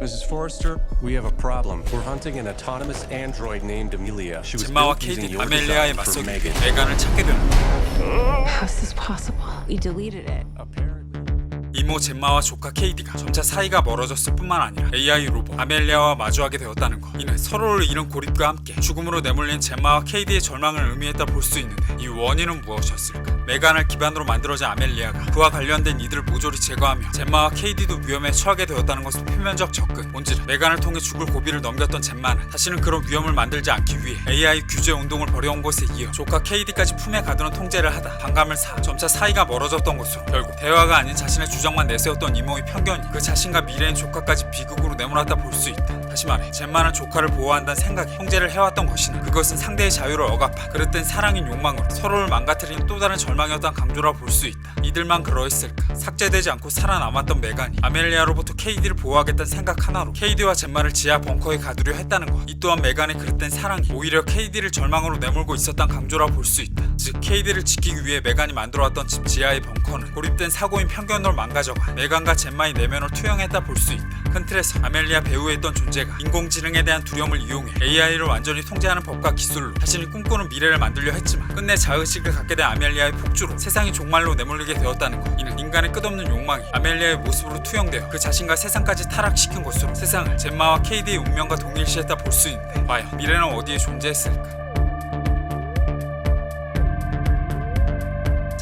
Mrs. Forrester, we have a problem. We're hunting an autonomous android named Amelia. She was 젠마와 built using 케이디 your 아멜리아의 design for 맞서기 Megan. 메간을 찾게 되는 How is this possible? We deleted it. Apparently. 이모 젠마와 조카 케이디가 점차 사이가 멀어졌을 뿐만 아니라 AI 로봇 아멜리아와 마주하게 되었다는 것. 이는 서로를 잃은 고립과 함께 죽음으로 내몰린 젠마와 케이디의 절망을 의미했다 볼 수 있는데 이 원인은 무엇이었을까? 메간을 기반으로 만들어진 아멜리아가 그와 관련된 이들을 모조리 제거하며 젠마와 케이디도 위험에 처하게 되었다는 것은 표면적 접근. 본질은 메간을 통해 죽을 고비를 넘겼던 젠마는 다시는 그런 위험을 만들지 않기 위해 AI 규제 운동을 벌여온 것에 이어 조카 케이디까지 품에 가두는 통제를 하다 반감을 사 점차 사이가 멀어졌던 것으로 결국 대화가 아닌 자신의 주장만 내세웠던 이모의 편견이 그 자신과 미래인 조카까지 비극으로 내몰았다 볼 수 있다. 다시 말해 젠마는 조카를 보호한다는 생각에 통제를 해왔던 것이나 그것은 상대의 자유를 억압한 그릇된 사랑인 욕망으로 서로를 망가뜨리는 또 다른 절망이었던 강조라 볼 수 있다. 이들만 그러했을까? 삭제되지 않고 살아남았던 메간이 아멜리아로부터 케이디를 보호하겠다는 생각 하나로 케이디와 젠마를 지하 벙커에 가두려 했다는 것. 이 또한 메간의 그릇된 사랑이 오히려 케이디를 절망으로 내몰고 있었던 강조라 볼 수 있다 즉 케이디를 지키기 위해 메간이 만들어왔던 집 지하의 벙커는 고립된 사고인 편견으로 망가져가 메간과 젠마의 내면을 투영했다 볼 수 있다. 큰 틀에서 아멜리아 배후에 있던 존재가 인공지능에 대한 두려움을 이용해 AI를 완전히 통제하는 법과 기술로 자신이 꿈꾸는 미래를 만들려 했지만 끝내 자의식을 갖게 된 아멜리아의 폭주로 세상이 종말로 내몰리게 되었다는 것. 이는 인간의 끝없는 욕망이 아멜리아의 모습으로 투영되어 그 자신과 세상까지 타락시킨 것으로 세상을 젠마와 케이디의 운명과 동일시했다 볼 수 있는데 과연 미래는 어디에 존재했을까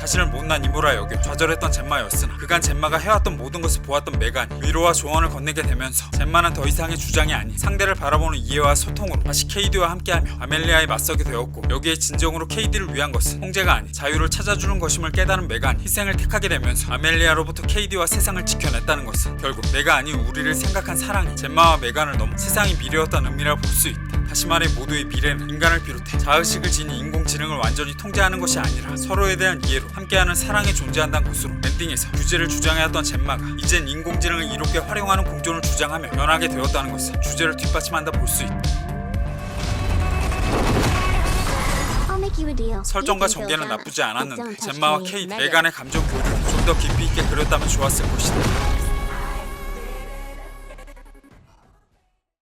자신을 못난 이모라 여겨 좌절했던 젠마였으나 그간 젠마가 해왔던 모든 것을 보았던 메간이 위로와 조언을 건네게 되면서 젠마는 더 이상의 주장이 아닌 상대를 바라보는 이해와 소통으로 다시 케이디와 함께하며 아멜리아에 맞서게 되었고 여기에 진정으로 케이디를 위한 것은 통제가 아닌 자유를 찾아주는 것임을 깨달은 메간이 희생을 택하게 되면서 아멜리아로부터 케이디와 세상을 지켜냈다는 것은 결국 내가 아닌 우리를 생각한 사랑이 젠마와 메간을 넘어 세상이 미래였다는 의미라 볼 수 있다. 다시 말해 모두의 미래는 인간을 비롯해 자의식을 지닌 인공지능을 완전히 통제하는 것이 아니라 서로에 대한 이해로 함께하는 사랑이 존재한다는 것으로 엔딩에서 규제를 주장해왔던 젠마가 이젠 인공지능을 이롭게 활용하는 공존을 주장하며 변하게 되었다는 것은 주제를 뒷받침한다 볼 수 있다. 설정과 전개는 나쁘지. 않았는데 젠마와 me. 케이트, 메간의 감정 교류를 좀 더 깊이 있게 그렸다면 좋았을 것이다.